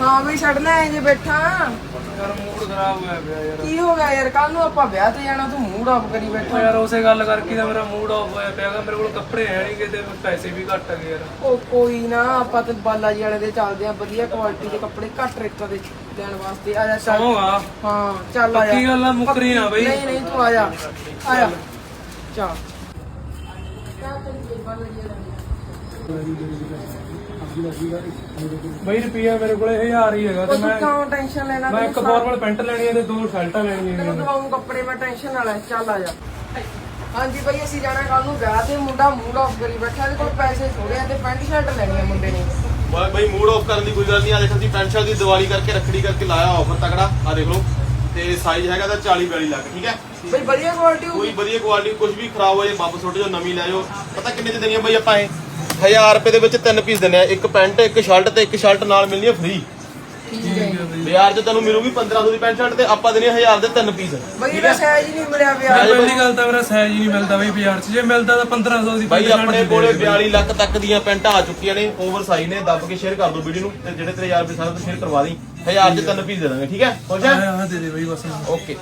ਹਾਂ ਬਈ ਛੱਡ ਲੈ ਜੇ ਬੈਠਾ। ਯਾਰ ਮੂਡ ਖਰਾਬ ਹੋਇਆ ਪਿਆ ਯਾਰ। ਕੀ ਹੋ ਗਿਆ ਯਾਰ ਕੱਲ ਨੂੰ ਆਪਾਂ ਵਿਆਹ ਤੇ ਜਾਣਾ ਤੂੰ ਮੂਡ ਆਫ ਕਰੀ ਬੈਠਾ। ਯਾਰ ਉਸੇ ਗੱਲ ਕਰਕੇ ਤਾਂ ਮੇਰਾ ਮੂਡ ਆਫ ਹੋਇਆ ਪਿਆ ਗਾ ਮੇਰੇ ਕੋਲ ਕੱਪੜੇ ਹੈ ਨਹੀਂ ਕਿਤੇ ਪੈਸੇ ਵੀ ਘੱਟ ਗਏ ਯਾਰ। ਉਹ ਕੋਈ ਨਾ ਆਪਾਂ ਤੇ ਬਾਲਾ ਜੀ ਵਾਲੇ ਦੇ ਚੱਲਦੇ ਆ ਵਧੀਆ ਕੁਆਲਿਟੀ ਦੇ ਕੱਪੜੇ ਘੱਟ ਰੇਟਾਂ ਦੇ ਦੇਣ ਵਾਸਤੇ। ਆ ਜਾ ਚੱਲ। ਹਾਂ ਚੱਲ ਆ ਜਾ। ਪੱਕੀ ਗੱਲ ਆ, ਮੁੱਕਰੀ ਨਾ ਬਈ। ਨਹੀਂ ਨਹੀਂ ਤੂੰ ਆ ਜਾ। ਆ ਜਾ। ਚੱਲ। ਬਈ ਰੁਪਿਆ ਮੇਰੇ ਕੋਲੇ 1000 ਹੀ ਹੈਗਾ ਤੇ ਤੂੰ ਮੈਂ ਕਿਉਂ ਟੈਨਸ਼ਨ ਲੈਣਾ? ਮੈਂ ਇੱਕ ਫਾਰਮਲ ਪੈਂਟ ਲੈਣੀ ਹੈ ਤੇ ਦੋ ਸ਼ਰਟਾਂ ਲੈਣੀਆਂ ਤੈਨੂੰ ਨੇ ਦਵਾਉਂ ਕੱਪੜੇ ਮੈਂ ਟੈਨਸ਼ਨ ਵਾਲਾ ਚੱਲ ਆ ਜਾ। ਹਾਂਜੀ ਬਈ ਅਸੀਂ ਜਾਣਾ ਕੱਲ ਨੂੰ ਵਿਆਹ ਤੇ। ਮੁੰਡਾ ਮੂਡ ਆਫ ਕਰੀ ਬੈਠਾ ਇਹਦੇ ਕੋਲ ਪੈਸੇ ਥੋੜੇ ਆ ਤੇ ਪੈਂਟ ਸ਼ਰਟ ਲੈਣੀ ਆ ਮੁੰਡੇ ਨੇ। ਬਈ ਬਈ ਮੂਡ ਆਫ ਕਰਨ ਦੀ ਕੋਈ ਗੱਲ ਨਹੀਂ। ਆ ਦੇਖ ਅਸੀਂ ਪੈਂਟ ਸ਼ਰਟ ਦੀ ਦੀਵਾਲੀ ਕਰਕੇ ਰੱਖੜੀ ਕਰਕੇ ਲਾਇਆ ਆਫਰ ਤਕੜਾ। ਆ ਦੇਖ ਲਓ। ਤੇ ਸਾਈਜ਼ ਹੈਗਾ ਤਾਂ 40 42 ਲੱਖ ਠੀਕ ਹੈ? ਬਈ ਵਧੀਆ ਕੁਆਲਿਟੀ ਹੋਊਗੀ। ਕੋਈ ਵਧੀਆ ਕੁਆਲਿਟੀ ਕੁਝ ਵੀ ਖਰਾਬ ਹੋ ਜਾਏ ਵਾਪਸ ਸੁੱਟ ਜਾਓ ਨਵੀਂ ਲੈ ਜਾਓ ਪਤਾ ਕਿੰਨੇ ਚ ਦੇਣੀ ਆ ਬਈ ਆਪਾਂ ਇਹ? 1000 ਰੁਪਏ ਦੇ ਵਿੱਚ ਤਿੰਨ ਪੀਸ ਦਿੰਨੇ ਆ ਇੱਕ ਪੈਂਟ ਇੱਕ ਸ਼ਰਟ ਤੇ ਇੱਕ ਸ਼ਰਟ ਨਾਲ ਮਿਲਣੀ ਆ ਫ੍ਰੀ ਹੈ ਬਾਜ਼ਾਰ 'ਚ ਤੈਨੂੰ ਮਿਲੂਗੀ 1500 ਦੀ ਪੈਂਟ ਸ਼ਰਟ ਤੇ ਆਪਾਂ ਦੇਣੀ ਆ 1000 ਦੇ ਤਿੰਨ ਪੀਸ ਬਈ ਇਹਦਾ ਸਾਈਜ਼ ਹੀ ਨਹੀਂ ਮਿਲਿਆ ਪਿਆ ਯਾਰ ਪਹਿਲੀ ਗੱਲ ਤਾਂ ਮੇਰਾ ਸਾਈਜ਼ ਹੀ ਨਹੀਂ ਮਿਲਦਾ ਬਈ ਬਾਜ਼ਾਰ 'ਚ। ਜੇ ਮਿਲਦਾ ਤਾਂ 1500 ਦੀ ਬਾਈ ਆਪਣੇ ਕੋਲੇ ਦੇ ਦਿਓ। 42 ਲੱਖ ਤੱਕ ਦੀਆਂ ਪੈਂਟਾਂ ਆ ਚੁੱਕੀਆਂ ਨੇ ਓਵਰ ਸਾਈਜ਼ ਨੇ ਦੱਬ ਕੇ ਸ਼ੇਅਰ ਕਰ ਦਿਓ ਵੀਡੀਓ ਨੂੰ ਤੇ ਜਿਹੜੇ ਤੇਰੇ ਯਾਰ ਵੀ ਸਾਰੇ ਤੋਂ ਸ਼ੇਅਰ ਕਰਵਾ ਦੀ 1000 ਚ ਤਿੰਨ ਪੀਸ ਦੇ ਦਾਂਗੇ ਠੀਕ ਹੈ? ਹੋ? ਜਾ ਹਾਂ ਹਾਂ ਦੇ ਦੇ ਬਈ ਬਸ। ਓਕੇ